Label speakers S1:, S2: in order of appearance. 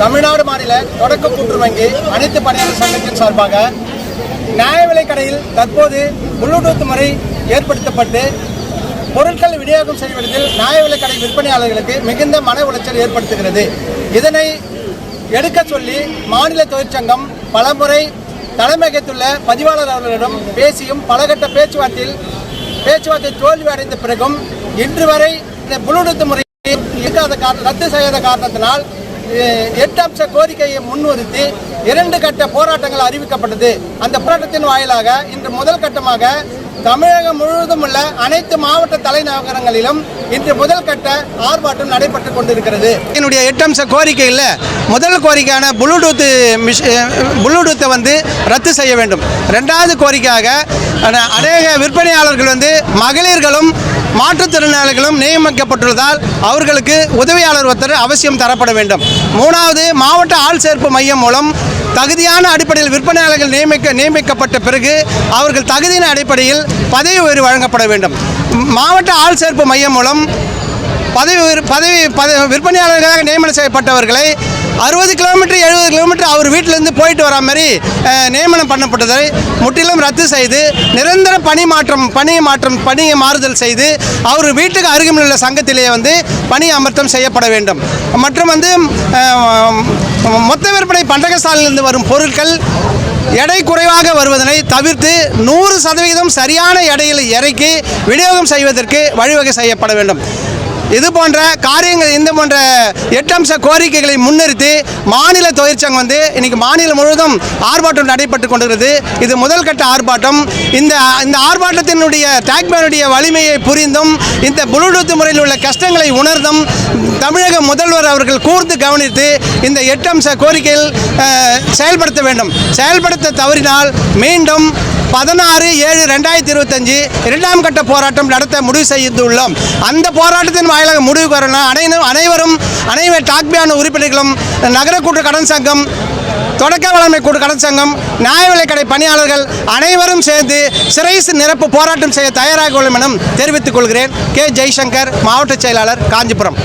S1: தமிழ்நாடு மாநில தொடக்க கூற்று வங்கி அனைத்து பணியாளர் சங்கத்தின் சார்பாக நியாய விலை கடையில் தற்போது ப்ளூடூத் முறை ஏற்படுத்தப்பட்டு பொருட்கள் விநியோகம் செய்வதில் நியாய விலை கடை விற்பனையாளர்களுக்கு மிகுந்த மன உளைச்சல் ஏற்படுத்துகிறது. இதனை எடுக்க சொல்லி மாநில தொழிற்சங்கம் பலமுறை தலைமையகத்துள்ள பதிவாளர் அவர்களிடம் பேசியும் பலகட்ட பேச்சுவார்த்தையில் பேச்சுவார்த்தை தோல்வி அடைந்த பிறகும் இன்று வரை இந்த ப்ளூடூத் முறை இருக்காத காரணம் ரத்து செய்யாத காரணத்தினால் எட்டு அம்ச கோரிக்கையை முன்னிறுத்தி இரண்டு கட்ட போராட்டங்கள் அறிவிக்கப்பட்டது. அந்த போராட்டத்தின் வாயிலாக இன்று முதல் கட்டமாக தமிழகம் முழுவதும் உள்ள அனைத்து மாவட்ட தலைநகரங்களிலும் இன்று முதல் கட்ட ஆர்ப்பாட்டம் நடைபெற்று கொண்டிருக்கிறது. என்னுடைய எட்டு அம்ச கோரிக்கையில் முதல் கோரிக்கையான புளூடூத்து மிஷ் புளூடூத்தை வந்து ரத்து செய்ய வேண்டும். ரெண்டாவது கோரிக்கையாக அநேக விற்பனையாளர்கள் வந்து மகளிர்களும் மாற்றுத்திறனாளிகளும் நியமிக்கப்பட்டுள்ளதால் அவர்களுக்கு உதவியாளர் ஒருத்தர் அவசியம் தரப்பட வேண்டும். மூணாவது மாவட்ட ஆள் சேர்ப்பு மையம் மூலம் தகுதியான அடிப்படையில் விற்பனையாளர்கள் நியமிக்க நியமிக்கப்பட்ட பிறகு அவர்கள் தகுதியின் அடிப்படையில் பதவி உயர்வு வழங்கப்பட வேண்டும். மாவட்ட ஆள் சேர்ப்பு மையம் மூலம் பதவி உயர்- பதவி பத விற்பனையாளர்களாக நியமனம் செய்யப்பட்டவர்களை அறுபது கிலோமீட்டர் எழுபது கிலோமீட்டர் அவர் வீட்டிலேருந்து போயிட்டு வர மாதிரி நியமனம் பண்ணப்பட்டதை முற்றிலும் ரத்து செய்து நிரந்தர பணி மாற்றம் பணி மாற்றம் பணியை மாறுதல் செய்து அவர் வீட்டுக்கு அருகில் உள்ள சங்கத்திலேயே வந்து பணி அமர்த்தம் செய்யப்பட வேண்டும். மற்றும் வந்து மொத்த விற்பனை பண்டகசாலையிலிருந்து வரும் பொருட்கள் எடை குறைவாக வருவதனை தவிர்த்து நூறு சதவீதம் சரியான எடையில் இறக்கி விநியோகம் செய்வதற்கு வழிவகை செய்யப்பட வேண்டும். இது போன்ற காரியங்கள் இந்த போன்ற எட்டு அம்ச கோரிக்கைகளை முன்னிறுத்தி மாநில தொழிற்சங்கம் வந்து இன்னைக்கு மாநிலம் முழுவதும் ஆர்ப்பாட்டம் நடைபெற்று கொண்டிருக்கிறது. இது முதல் கட்ட ஆர்ப்பாட்டம். இந்த இந்த ஆர்ப்பாட்டத்தினுடைய டாக்மேனுடைய வலிமையை புரிந்தும் இந்த ப்ளூடூத் முறையில் உள்ள கஷ்டங்களை உணர்ந்தும் தமிழக முதல்வர் அவர்கள் கூர்ந்து கவனித்து இந்த எட்டு அம்ச கோரிக்கையில் செயல்படுத்த வேண்டும். செயல்படுத்த தவறினால் மீண்டும் பதினாறு ஏழு ரெண்டாயிரத்தி இருபத்தஞ்சு இரண்டாம் கட்ட போராட்டம் நடத்த முடிவு செய்துள்ளோம். அந்த போராட்டத்தின் வாயிலாக முடிவு வரணும் அனைவரும் அனைவரும் அனைவர் டாக்பியான உறுப்பினர்களும் நகர கூட்டு கடன் சங்கம் தொடக்க வளமை கூட்டு கடன் சங்கம் நியாய விலைக்கடை பணியாளர்கள் அனைவரும் சேர்ந்து சிறைசு நிரப்பு போராட்டம் செய்ய தயாராக உள்ளோம் என தெரிவித்துக் கொள்கிறேன். கே. ஜெய்சங்கர் மாவட்ட செயலாளர் காஞ்சிபுரம்.